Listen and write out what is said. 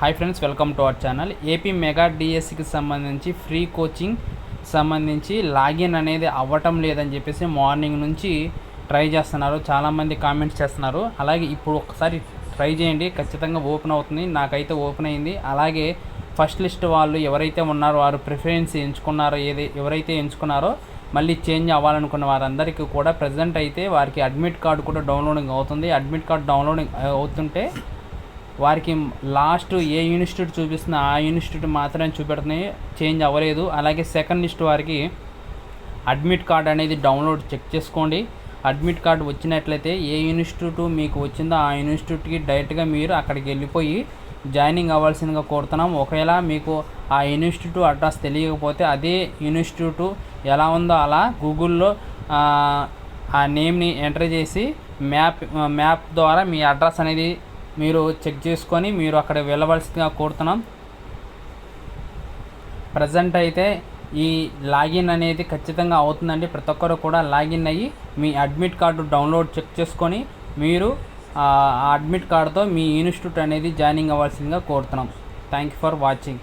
Hi friends welcome to our channel AP mega డిఎస్సికి సంబంధించి free coaching సంబంధించి login అనేది అవ్వటం లేదని చెప్పేసి మార్నింగ్ నుంచి ట్రై చేస్తున్నారు. చాలామంది కామెంట్స్ చేస్తున్నారు. అలాగే ఇప్పుడు ఒకసారి ట్రై చేయండి. ఖచ్చితంగా ఓపెన్ అవుతుంది. నాకైతే ఓపెన్ అయింది. అలాగే ఫస్ట్ లిస్ట్ వాళ్ళు ఎవరైతే ఉన్నారో వారు ప్రిఫరెన్స్ ఎంచుకున్నారో ఏది ఎవరైతే ఎంచుకున్నారో మళ్ళీ చేంజ్ అవ్వాలనుకున్న వారందరికీ కూడా ప్రజెంట్ అయితే వారికి అడ్మిట్ కార్డు కూడా డౌన్లోడింగ్ అవుతుంది. అడ్మిట్ కార్డు డౌన్లోడింగ్ అవుతుంటే వారికి లాస్ట్ ఏ ఇన్స్టిట్యూట్ చూపిస్తున్నా ఆ ఇన్స్టిట్యూట్ మాత్రమే చూపెడుతున్నాయి. చేంజ్ అవ్వలేదు. అలాగే సెకండ్ లిస్ట్ వారికి అడ్మిట్ కార్డ్ అనేది డౌన్లోడ్ చెక్ చేసుకోండి. అడ్మిట్ కార్డు వచ్చినట్లయితే ఏ ఇన్స్టిట్యూట్ మీకు వచ్చిందో ఆ ఇన్స్టిట్యూట్కి డైరెక్ట్గా మీరు అక్కడికి వెళ్ళిపోయి జాయినింగ్ అవ్వాల్సిందిగా కోరుతున్నాం. ఒకవేళ మీకు ఆ ఇన్స్టిట్యూట్ అడ్రస్ తెలియకపోతే అదే ఇన్స్టిట్యూట్ ఎలా ఉందో అలా గూగుల్లో ఆ నేమ్ని ఎంటర్ చేసి మ్యాప్ మ్యాప్ ద్వారా మీ అడ్రస్ అనేది మీరు చెక్ చేసుకొని మీరు అక్కడ వెళ్ళవలసిందిగా కోరుతున్నాం. ప్రజెంట్ అయితే ఈ లాగిన్ అనేది ఖచ్చితంగా అవుతుందండి. ప్రతి ఒక్కరు కూడా లాగిన్ అయ్యి మీ అడ్మిట్ కార్డు డౌన్లోడ్ చెక్ చేసుకొని మీరు ఆ అడ్మిట్ కార్డుతో మీ ఇన్స్టిట్యూట్ అనేది జాయినింగ్ అవ్వాల్సిందిగా కోరుతున్నాం. Thank you for watching